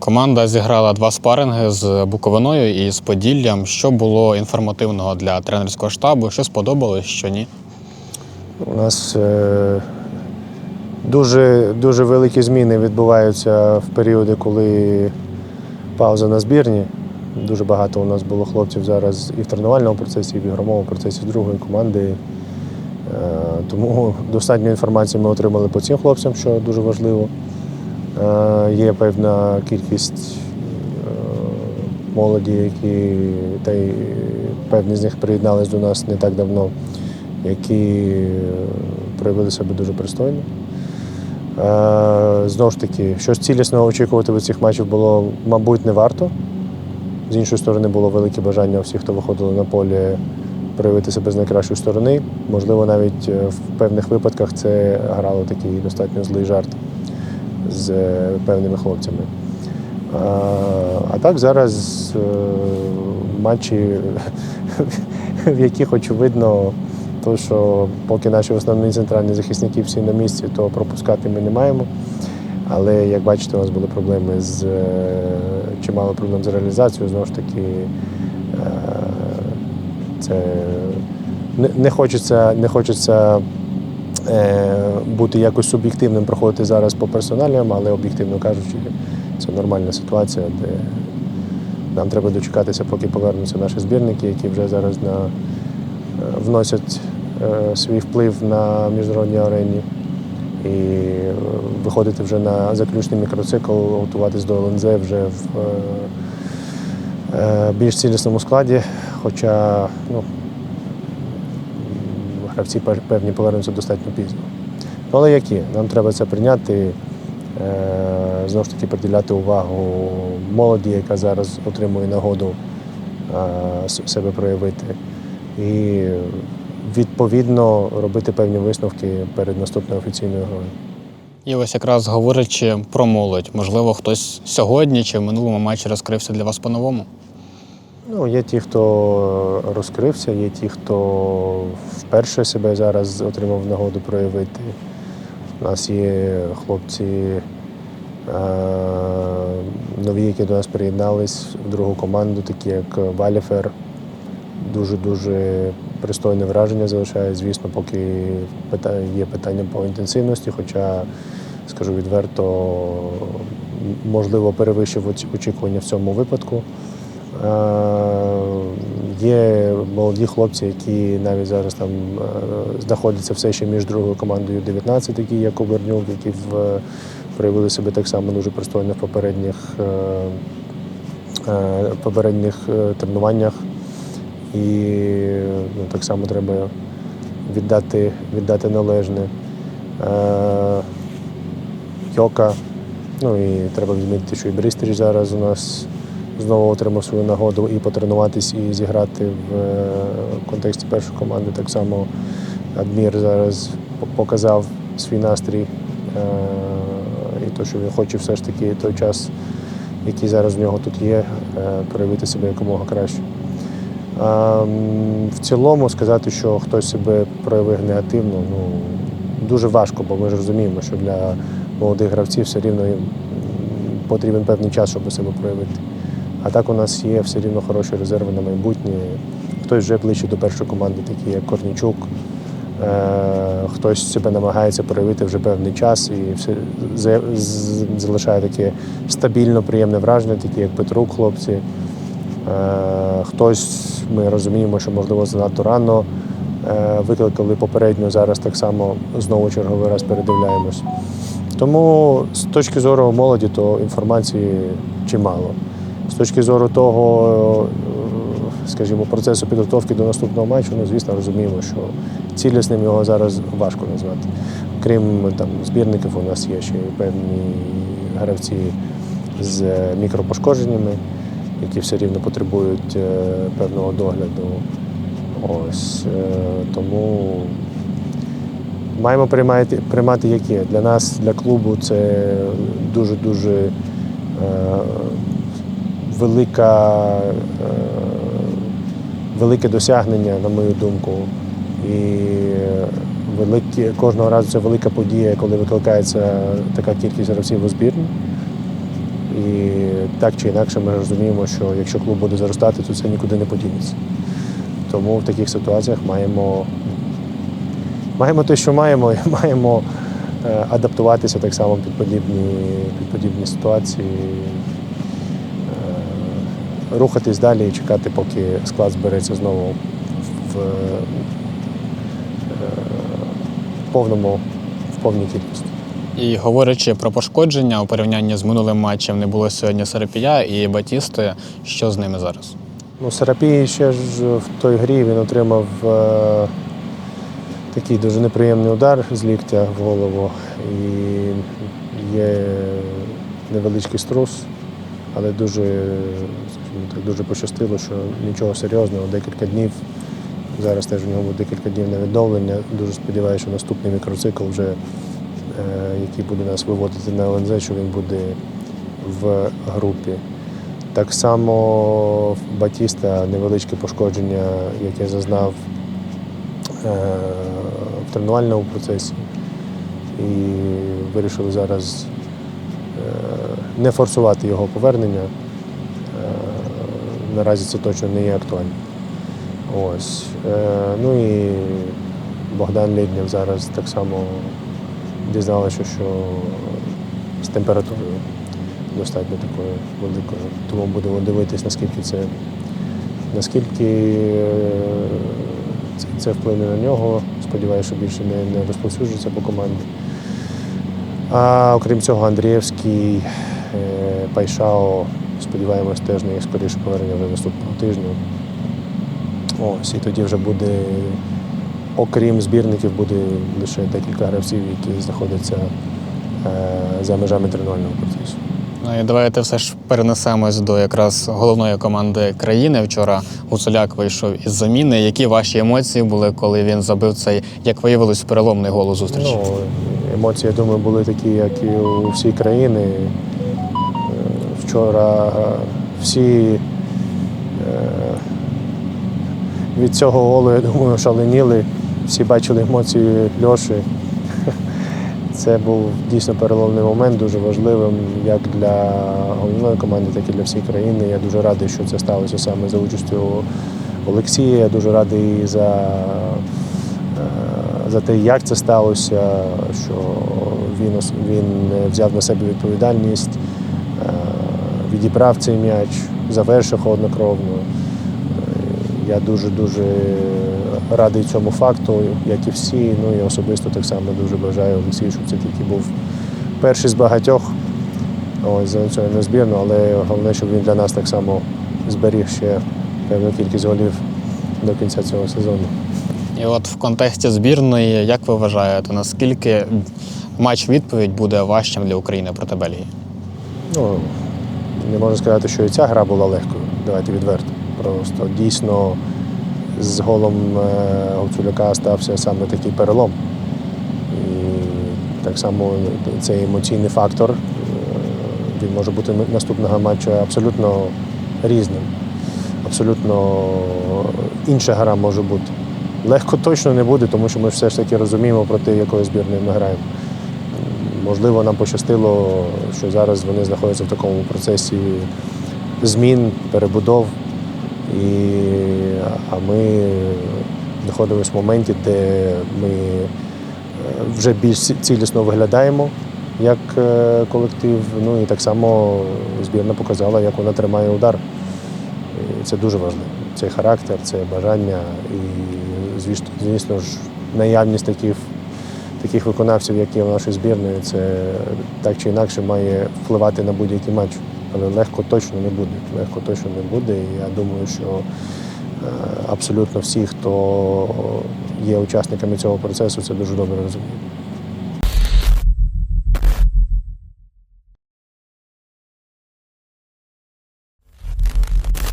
Команда зіграла два спаринги з Буковиною і з Поділлям. Що було інформативного для тренерського штабу? Що сподобалось, що ні? У нас е, дуже, дуже великі зміни відбуваються в періоди, коли пауза на збірні. Дуже багато у нас було хлопців зараз і в тренувальному процесі, і в ігровому процесі другої команди. Е, Тому достатньо інформації ми отримали по цим хлопцям, що дуже важливо. Е, Є певна кількість е, молоді, які та й певні з них приєднались до нас не так давно, які е, проявили себе дуже пристойно. Знову ж таки, щось цілісного очікувати від цих матчів було, мабуть, не варто. З іншої сторони, було велике бажання всіх, хто виходили на поле, проявити себе з найкращої сторони. Можливо, навіть в певних випадках це грало такий достатньо злий жарт з е, певними хлопцями. А, так зараз е, матчі, в яких очевидно, то, що поки наші основні центральні захисники всі на місці, то пропускати ми не маємо. Але як бачите, у нас були проблеми з е, чимало проблем з реалізацією. Знову ж таки, це не, хочеться, не хочеться бути якось суб'єктивним, проходити зараз по персоналіям, але об'єктивно кажучи, це нормальна ситуація, де нам треба дочекатися, поки повернуться наші збірники, які вже зараз на, е, вносять е, свій вплив на міжнародній арені. І е, виходити вже на заключний мікроцикл, готуватись до ЛНЗ вже в е, е, більш цілісному складі. Хоча ну, гравці певні повернуться достатньо пізно. Ну, але які? Нам треба це прийняти, е, знову ж таки приділяти увагу молоді, яка зараз отримує нагоду е, себе проявити. І відповідно робити певні висновки перед наступною офіційною грою. І ось якраз говорячи про молодь, можливо, хтось сьогодні чи в минулому матчі розкрився для вас по-новому? Ну, є ті, хто розкрився, є ті, хто вперше себе зараз отримав нагоду проявити. У нас є хлопці е, нові, які до нас приєднались в другу команду, такі як Валіфер. Дуже-дуже пристойне враження залишає. Звісно, поки є питання по інтенсивності, хоча, скажу відверто, можливо, перевищив очікування в цьому випадку. Е, Є молоді хлопці, які навіть зараз там е, знаходяться все ще між другою командою 19, такі як Обернюк, які в, проявили себе так само дуже пристойно в попередніх, е, е, попередніх е, тренуваннях. І ну, так само треба віддати, віддати належне. Е, Йока. Ну і треба відмітити, що і Брістріч зараз у нас знову отримав свою нагоду і потренуватись, і зіграти в е, контексті першої команди. Так само Адмір зараз показав свій настрій е, і те, що він хоче все ж таки той час, який зараз в нього тут є, е, проявити себе якомога краще. В цілому сказати, що хтось себе проявив негативно, ну дуже важко, бо ми ж розуміємо, що для молодих гравців все рівно потрібен певний час, щоб себе проявити. А так у нас є все рівно хороші резерви на майбутнє. Хтось вже ближче до першої команди, такі як Корнічук. Е, Хтось себе намагається проявити вже певний час і все залишає таке стабільно, приємне враження, такі як Петрук, хлопці. Е, Хтось, ми розуміємо, що можливо занадто рано е, викликали попередньо, зараз так само знову черговий раз передивляємось. Тому з точки зору молоді, то інформації чимало. З точки зору того, е, скажімо, процесу підготовки до наступного матчу, ну, звісно, розуміємо, що цілісним його зараз важко назвати. Крім там, збірників, у нас є ще певні гравці з мікропошкодженнями, які все рівно потребують е, певного догляду. Ось е, тому маємо приймати, приймати як є. Для нас, для клубу, це дуже-дуже велика, е, велике досягнення, на мою думку. І великі, кожного разу це велика подія, коли викликається така кількість гравців у збірні. І так чи інакше ми розуміємо, що якщо клуб буде зростати, то це нікуди не подінеться. Тому в таких ситуаціях маємо, маємо те, що маємо, і маємо е, адаптуватися так само під подібні, під подібні ситуації, рухатись далі і чекати, поки склад збереться знову в, е, в повному, в повній кількості. І говорячи про пошкодження у порівнянні з минулим матчем, не було сьогодні Серапія і Батісти. Що з ними зараз? Ну, Сарапій ще ж в той грі він отримав е, такий дуже неприємний удар з ліктя в голову. І є невеличкий струс, але дуже, так, дуже пощастило, що нічого серйозного, декілька днів. Зараз теж у нього буде декілька днів на відновлення. Дуже сподіваюся, що наступний мікроцикл, вже, е, який буде нас виводити на ЛНЗ, що він буде в групі. Так само Батіста невеличке пошкодження, яке зазнав е, в тренувальному процесі. І вирішили зараз не форсувати його повернення. Е, Наразі це точно не є актуально. Ось. Е, Ну і Богдан Ліднєв зараз так само дізналися, що з температурою достатньо такою великою. Тому будемо дивитись, наскільки це наскільки е, це, вплине на нього. Сподіваюся, що більше не розповсюджується по команді. А окрім цього, Андрієвський, е, Пайшао, сподіваємось, теж на скоріше повернення вже наступного тижня. Ось, і тоді вже буде, окрім збірників, буде лише декілька гравців, які знаходяться е, за межами тренувального процесу. Ну і давайте все ж перенесемось до якраз головної команди країни. Вчора Гуцуляк вийшов із заміни. Які ваші емоції були, коли він забив цей, як виявилось, переломний гол у зустрічі? Ну, емоції, я думаю, були такі, як і у всій країни. Е, Вчора всі е, від цього голу, я думаю, шаленіли. Всі бачили емоції Льоші. Це був дійсно переломний момент, дуже важливим як для головної команди, так і для всієї країни. Я дуже радий, що це сталося саме за участю Олексія. Я дуже радий за, е, за те, як це сталося, що він, він взяв на себе відповідальність, е, відібрав цей м'яч, завершив холоднокровно. Я дуже-дуже радий цьому факту, як і всі. Ну і особисто так само дуже бажаю Олексію, щоб це тільки був перший з багатьох ось, за національну збірну, але головне, щоб він для нас так само зберіг ще певну кількість голів до кінця цього сезону. І от в контексті збірної, як ви вважаєте, наскільки матч відповідь буде важчим для України проти Бельгії? Ну, не можна сказати, що і ця гра була легкою, давайте відверто. Просто дійсно з голом е, Гуцуляка стався саме такий перелом. І так само цей емоційний фактор, е, він може бути наступного матчу абсолютно різним. Абсолютно інша гра може бути. Легко точно не буде, тому що ми все ж таки розуміємо, проти якої збірної ми граємо. Можливо, нам пощастило, що зараз вони знаходяться в такому процесі змін, перебудов. І, а ми знаходимося в моменті, де ми е, вже більш цілісно виглядаємо як е, колектив. Ну і так само збірна показала, як вона тримає удар. І це дуже важливо. Цей характер, це бажання і, звісно, звісно ж, наявність таких таких виконавців, як є в нашій збірної, це так чи інакше має впливати на будь-який матч. Але легко точно не буде. Легко точно не буде. І я думаю, що е, абсолютно всі, хто є учасниками цього процесу, це дуже добре розуміють.